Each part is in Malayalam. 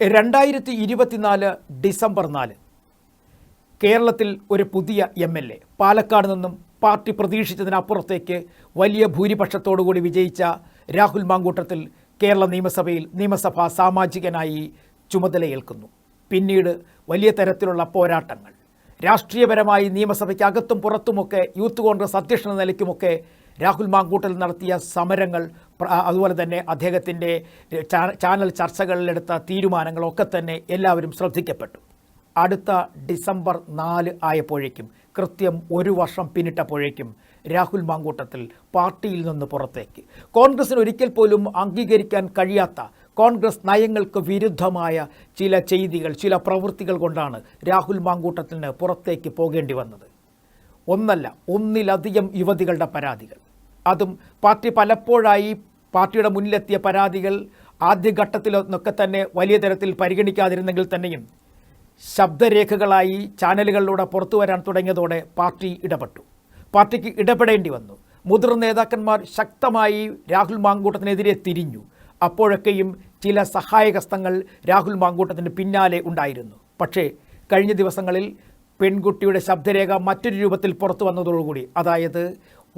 രണ്ടായിരത്തി ഇരുപത്തിനാല് ഡിസംബർ നാല് കേരളത്തിൽ ഒരു പുതിയ എം എൽ എ. പാലക്കാട് നിന്നും പാർട്ടി പ്രതീക്ഷിച്ചതിനപ്പുറത്തേക്ക് വലിയ ഭൂരിപക്ഷത്തോടുകൂടി വിജയിച്ച രാഹുൽ മാങ്കൂട്ടത്തിൽ കേരള നിയമസഭയിൽ നിയമസഭാ സാമാജികനായി ചുമതലയേൽക്കുന്നു. പിന്നീട് വലിയ തരത്തിലുള്ള പോരാട്ടങ്ങൾ. രാഷ്ട്രീയപരമായി നിയമസഭയ്ക്ക് അകത്തും പുറത്തുമൊക്കെ യൂത്ത് കോൺഗ്രസ് അധ്യക്ഷ നിലയ്ക്കുമൊക്കെ രാഹുൽ മാങ്കൂട്ടൽ നടത്തിയ സമരങ്ങൾ അതുപോലെ തന്നെ അദ്ദേഹത്തിന്റെ ചാനൽ ചർച്ചകളിലെടുത്ത തീരുമാനങ്ങളൊക്കെ തന്നെ എല്ലാവരും ശ്രദ്ധിക്കപ്പെട്ടു. അടുത്ത ഡിസംബർ നാല് ആയപ്പോഴേക്കും കൃത്യം ഒരു വർഷം പിന്നിട്ടപ്പോഴേക്കും രാഹുൽ മാങ്കൂട്ടത്തിൽ പാർട്ടിയിൽ നിന്ന് പുറത്തേക്ക്. കോൺഗ്രസിന് ഒരിക്കൽ പോലും അംഗീകരിക്കാൻ കഴിയാത്ത കോൺഗ്രസ് നയങ്ങൾക്ക് വിരുദ്ധമായ ചില ചെയ്തികൾ ചില പ്രവൃത്തികൾ കൊണ്ടാണ് രാഹുൽ മാങ്കൂട്ടത്തിന് പുറത്തേക്ക് പോകേണ്ടി വന്നത്. ഒന്നല്ല ഒന്നിലധികം യുവതികളുടെ പരാതികൾ. അതും പാർട്ടി പലപ്പോഴായി പാർട്ടിയുടെ മുന്നിലെത്തിയ പരാതികൾ ആദ്യഘട്ടത്തിലൊന്നൊക്കെ തന്നെ വലിയ തരത്തിൽ പരിഗണിക്കാതിരുന്നെങ്കിൽ തന്നെയും ശബ്ദരേഖകളായി ചാനലുകളിലൂടെ പുറത്തു വരാൻ തുടങ്ങിയതോടെ പാർട്ടി ഇടപെട്ടു. പാർട്ടിക്ക് ഇടപെടേണ്ടി വന്നു. മുതിർന്ന നേതാക്കന്മാർ ശക്തമായി രാഹുൽ മാങ്കൂട്ടത്തിനെതിരെ തിരിഞ്ഞു. അപ്പോഴൊക്കെയും ചില സഹായകസ്തങ്ങൾ രാഹുൽ മാങ്കൂട്ടത്തിന് പിന്നാലെ ഉണ്ടായിരുന്നു. പക്ഷേ കഴിഞ്ഞ ദിവസങ്ങളിൽ പെൺകുട്ടിയുടെ ശബ്ദരേഖ മറ്റൊരു രൂപത്തിൽ പുറത്തു വന്നതോടുകൂടി അതായത്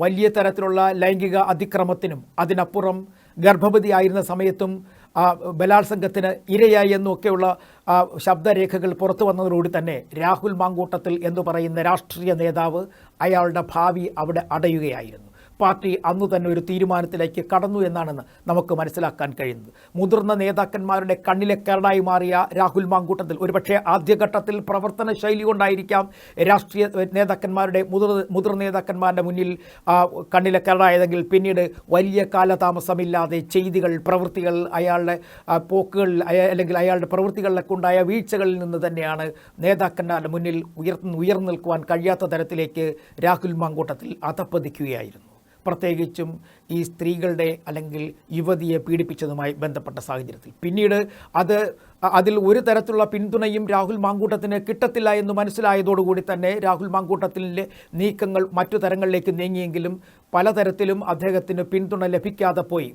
വലിയ തരത്തിലുള്ള ലൈംഗിക അതിക്രമത്തിനും അതിനപ്പുറം ഗർഭവതിയായിരുന്ന സമയത്തും ബലാത്സംഗത്തിന് ഇരയായി എന്നൊക്കെയുള്ള ശബ്ദരേഖകൾ പുറത്തു വന്നതോടുകൂടി തന്നെ രാഹുൽ മാങ്കൂട്ടത്തിൽ എന്ന് പറയുന്ന രാഷ്ട്രീയ നേതാവ് അയാളുടെ ഭാവി അവിടെ അടയുകയായിരുന്നു. പാർട്ടി അന്നു തന്നെ ഒരു തീരുമാനത്തിലേക്ക് കടന്നു എന്നാണ് നമുക്ക് മനസ്സിലാക്കാൻ കഴിയുന്നത്. മുതിർന്ന നേതാക്കന്മാരുടെ കണ്ണിലെ കരടായി മാറിയ രാഹുൽ മാങ്കൂട്ടത്തിൽ ഒരുപക്ഷെ ആദ്യഘട്ടത്തിൽ പ്രവർത്തന ശൈലി കൊണ്ടായിരിക്കാം രാഷ്ട്രീയ നേതാക്കന്മാരുടെ മുതിർ മുതിർന്ന നേതാക്കന്മാരുടെ മുന്നിൽ കണ്ണിലെ കരടായതെങ്കിൽ പിന്നീട് വലിയ കാലതാമസമില്ലാതെ ചെയ്തികൾ പ്രവൃത്തികൾ അയാളുടെ പോക്കുകളിൽ അല്ലെങ്കിൽ അയാളുടെ പ്രവൃത്തികളിലൊക്കെ ഉണ്ടായ വീഴ്ചകളിൽ നിന്ന് തന്നെയാണ് നേതാക്കന്മാരുടെ മുന്നിൽ ഉയർന്നു ഉയർന്നു നിൽക്കുവാൻ കഴിയാത്ത തരത്തിലേക്ക് രാഹുൽ മാങ്കൂട്ടത്തിൽ അധപ്പതിക്കുകയായിരുന്നു പ്രത്യേകിച്ചും ഈ സ്ത്രീകളുടെ അല്ലെങ്കിൽ യുവതിയെ പീഡിപ്പിച്ചതുമായി ബന്ധപ്പെട്ട സാഹചര്യത്തിൽ. പിന്നീട് അത് അതിൽ ഒരു തരത്തിലുള്ള പിന്തുണയും രാഹുൽ മാങ്കൂട്ടത്തിന് കിട്ടത്തില്ല എന്ന് മനസ്സിലായതോടുകൂടി തന്നെ രാഹുൽ മാങ്കൂട്ടത്തിന്റെ നീക്കങ്ങൾ മറ്റു തരങ്ങളിലേക്ക് നീങ്ങിയെങ്കിലും പലതരത്തിലും അദ്ദേഹത്തിന് പിന്തുണ ലഭിക്കാതെ പോയി.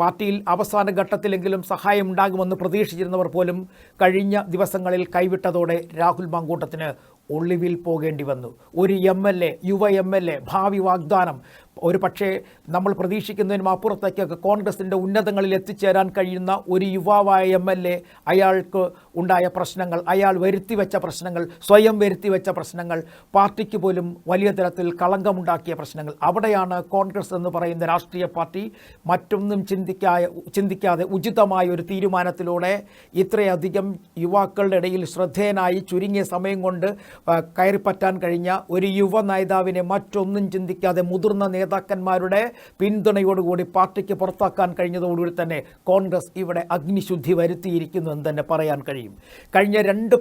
പാർട്ടിയിൽ അവസാന ഘട്ടത്തിലെങ്കിലും സഹായം ഉണ്ടാകുമെന്ന് പ്രതീക്ഷിച്ചിരുന്നവർ പോലും കഴിഞ്ഞ ദിവസങ്ങളിൽ കൈവിട്ടതോടെ രാഹുൽ മാങ്കൂട്ടത്തിന് ഒളിവിൽ പോകേണ്ടി വന്നു. ഒരു എം എൽ എ യുവ എം എൽ എ ഭാവി വാഗ്ദാനം ഒരു പക്ഷേ നമ്മൾ പ്രതീക്ഷിക്കുന്നതിനും അപ്പുറത്തേക്കൊക്കെ കോൺഗ്രസിന്റെ ഉന്നതങ്ങളിൽ എത്തിച്ചേരാൻ കഴിയുന്ന ഒരു യുവാവായ എം എൽ എ അയാൾക്ക് ഉണ്ടായ പ്രശ്നങ്ങൾ അയാൾ വരുത്തിവെച്ച പ്രശ്നങ്ങൾ സ്വയം വരുത്തിവെച്ച പ്രശ്നങ്ങൾ പാർട്ടിക്ക് പോലും വലിയ തരത്തിൽ കളങ്കമുണ്ടാക്കിയ പ്രശ്നങ്ങൾ. അവിടെയാണ് കോൺഗ്രസ് എന്ന് പറയുന്ന രാഷ്ട്രീയ പാർട്ടി മറ്റൊന്നും ചിന്തിക്കാതെ ചിന്തിക്കാതെ ഉചിതമായ ഒരു തീരുമാനത്തിലൂടെ ഇത്രയധികം യുവാക്കളുടെ ഇടയിൽ ശ്രദ്ധേയനായി ചുരുങ്ങിയ സമയം കൊണ്ട് കയറിപ്പറ്റാൻ കഴിഞ്ഞ ഒരു യുവ നേതാവിനെ മറ്റൊന്നും ചിന്തിക്കാതെ മുതിർന്ന നേതാക്കന്മാരുടെ പിന്തുണയോടുകൂടി പാർട്ടിക്ക് പുറത്താക്കാൻ കഴിഞ്ഞതോടുകൂടി തന്നെ കോൺഗ്രസ് ഇവിടെ അഗ്നിശുദ്ധി വരുത്തിയിരിക്കുന്നു എന്ന് തന്നെ പറയാൻ കഴിയും. കഴിഞ്ഞ രണ്ട്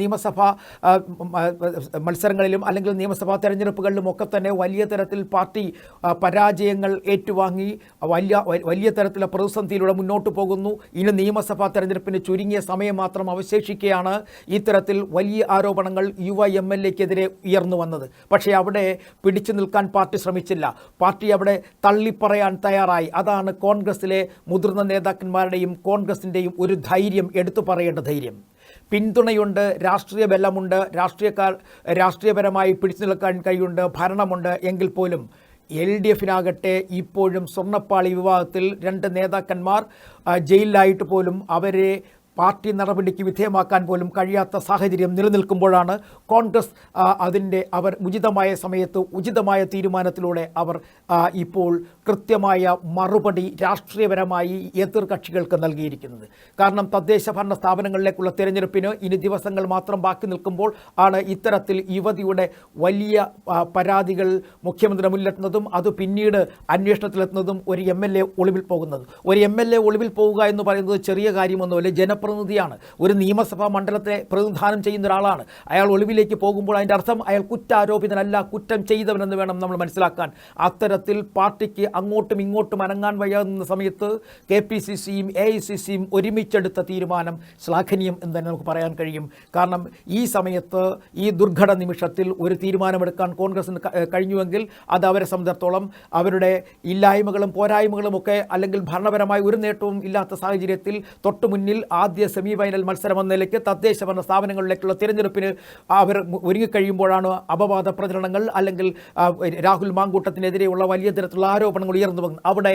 നിയമസഭാ മത്സരങ്ങളിലും അല്ലെങ്കിൽ നിയമസഭാ തെരഞ്ഞെടുപ്പുകളിലും ഒക്കെ തന്നെ വലിയ തരത്തിൽ പാർട്ടി പരാജയങ്ങൾ ഏറ്റുവാങ്ങി വലിയ വലിയ തരത്തിലുള്ള പ്രതിസന്ധിയിലൂടെ മുന്നോട്ട് പോകുന്നു. ഇനി നിയമസഭാ തെരഞ്ഞെടുപ്പിന് ചുരുങ്ങിയ സമയം മാത്രം അവശേഷിക്കുകയാണ്. ഇത്തരത്തിൽ വലിയ ആരോപണങ്ങൾ യുവ എം എൽ എക്കെതിരെ ഉയർന്നു വന്നത്. പക്ഷേ അവിടെ പിടിച്ചു നിൽക്കാൻ പാർട്ടി ശ്രമിച്ചില്ല. പാർട്ടി അവിടെ തള്ളിപ്പറയാൻ തയ്യാറായി. അതാണ് കോൺഗ്രസിലെ മുതിർന്ന നേതാക്കന്മാരുടെയും കോൺഗ്രസിന്റെയും ഒരു ധൈര്യം എടുത്തു പറയേണ്ട ധൈര്യം. പിന്തുണയുണ്ട് രാഷ്ട്രീയ ബലമുണ്ട് രാഷ്ട്രീയക്കാർ രാഷ്ട്രീയപരമായി പിടിച്ചു നിൽക്കാൻ കഴിയുണ്ട് ഭരണമുണ്ട് എങ്കിൽ പോലും എൽ ഡി എഫിനാകട്ടെ ഇപ്പോഴും സ്വർണപ്പാളി വിവാദത്തിൽ രണ്ട് നേതാക്കന്മാർ ജയിലിലായിട്ട് പോലും അവരെ പാർട്ടി നടപടിക്ക് വിധേയമാക്കാൻ പോലും കഴിയാത്ത സാഹചര്യം നിലനിൽക്കുമ്പോഴാണ് കോൺഗ്രസ് അതിന്റെ അവർ ഉചിതമായ സമയത്ത് ഉചിതമായ തീരുമാനത്തിലൂടെ അവർ ഇപ്പോൾ കൃത്യമായ മറുപടി രാഷ്ട്രീയപരമായി എതിർ കക്ഷികൾക്ക് നൽകിയിരിക്കുന്നത്. കാരണം തദ്ദേശ ഭരണ സ്ഥാപനങ്ങളിലേക്കുള്ള തിരഞ്ഞെടുപ്പിന് ഇനി ദിവസങ്ങൾ മാത്രം ബാക്കി നിൽക്കുമ്പോൾ ആണ് ഇത്തരത്തിൽ യുവതിയുടെ വലിയ പരാതികൾ മുഖ്യമന്ത്രി മുന്നിലെത്തുന്നതും അത് പിന്നീട് അന്വേഷണത്തിലെത്തുന്നതും ഒരു എം എൽ എ ഒളിവിൽ പോകുന്നത്. ഒരു എം എൽ എ ഒളിവിൽ പോവുക എന്ന് പറയുന്നത് ചെറിയ കാര്യമൊന്നുമല്ല. ജനപ്രതിനിധിയാണ് ഒരു നിയമസഭാ മണ്ഡലത്തെ പ്രതിനിധാനം ചെയ്യുന്ന ഒരാളാണ്. അയാൾ ഒളിവിലേക്ക് പോകുമ്പോൾ അതിന്റെ അർത്ഥം അയാൾ കുറ്റാരോപിതനല്ല കുറ്റം ചെയ്തവനെന്ന് വേണം നമ്മൾ മനസ്സിലാക്കാൻ. അത്തരത്തിൽ പാർട്ടിക്ക് അങ്ങോട്ടും ഇങ്ങോട്ടും അനങ്ങാൻ വയ്യാവുന്ന സമയത്ത് കെ പി സി സിയും എ ഐ സി സിയും ഒരുമിച്ചെടുത്ത തീരുമാനം ശ്ലാഘനീയം എന്ന് തന്നെ നമുക്ക് പറയാൻ കഴിയും. കാരണം ഈ സമയത്ത് ഈ ദുർഘട നിമിഷത്തിൽ ഒരു തീരുമാനമെടുക്കാൻ കോൺഗ്രസിന് ക- ഏഹ് കഴിഞ്ഞുവെങ്കിൽ അത് അവരെ സംബന്ധിച്ചിടത്തോളം അവരുടെ ഇല്ലായ്മകളും പോരായ്മകളും ഒക്കെ അല്ലെങ്കിൽ ഭരണപരമായ ഒരു നേട്ടവും ഇല്ലാത്ത സാഹചര്യത്തിൽ തൊട്ടു മുന്നിൽ ആദ്യ ആദ്യ സെമി ഫൈനൽ മത്സരം എന്ന നിലയ്ക്ക് തദ്ദേശ ഭരണ സ്ഥാപനങ്ങളിലേക്കുള്ള തിരഞ്ഞെടുപ്പിന് അവർ ഒരുങ്ങിക്കഴിയുമ്പോഴാണ് അപവാദ പ്രചരണങ്ങൾ അല്ലെങ്കിൽ രാഹുൽ മാങ്കൂട്ടത്തിനെതിരെയുള്ള വലിയ തരത്തിലുള്ള ആരോപണങ്ങൾ ഉയർന്നു വന്നത്. അവിടെ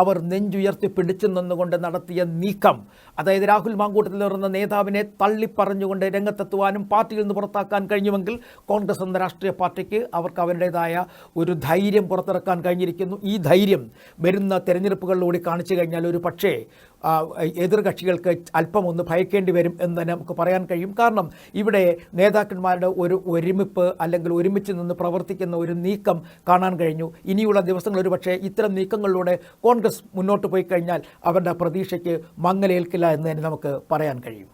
അവർ നെഞ്ചുയർത്തി പിടിച്ചു നിന്നുകൊണ്ട് നടത്തിയ നീക്കം. അതായത് രാഹുൽ മാങ്കൂട്ടത്തിൽ നിന്ന നേതാവിനെ തള്ളിപ്പറഞ്ഞുകൊണ്ട് രംഗത്തെത്തുവാനും പാർട്ടിയിൽ നിന്ന് പുറത്താക്കാൻ കഴിഞ്ഞുവെങ്കിൽ കോൺഗ്രസ് എന്ന രാഷ്ട്രീയ പാർട്ടിക്ക് അവർക്ക് അവരുടേതായ ഒരു ധൈര്യം പുറത്തിറക്കാൻ കഴിഞ്ഞിരിക്കുന്നു. ഈ ധൈര്യം വരുന്ന തെരഞ്ഞെടുപ്പുകളിലൂടെ കാണിച്ചു കഴിഞ്ഞാൽ ഒരു പക്ഷേ ആ, എതിർ കക്ഷികൾക്ക് അല്പം ഒന്ന് ഭയക്കേണ്ടി വരും എന്ന് തന്നെ നമുക്ക് പറയാൻ കഴിയും. കാരണം ഇവിടെ നേതാക്കന്മാരുടെ ഒരു ഒരുമിപ്പ് അല്ലെങ്കിൽ ഒരുമിച്ച് നിന്ന് പ്രവർത്തിക്കുന്ന ഒരു നീക്കം കാണാൻ കഴിഞ്ഞു. ഇനിയുള്ള ദിവസങ്ങൾ ഒരു പക്ഷേ ഇത്തരം നീക്കങ്ങളിലൂടെ കോൺഗ്രസ് മുന്നോട്ട് പോയി കഴിഞ്ഞാൽ അവരുടെ പ്രതീക്ഷയ്ക്ക് മങ്ങലേൽക്കില്ല എന്ന് തന്നെ നമുക്ക് പറയാൻ കഴിയും.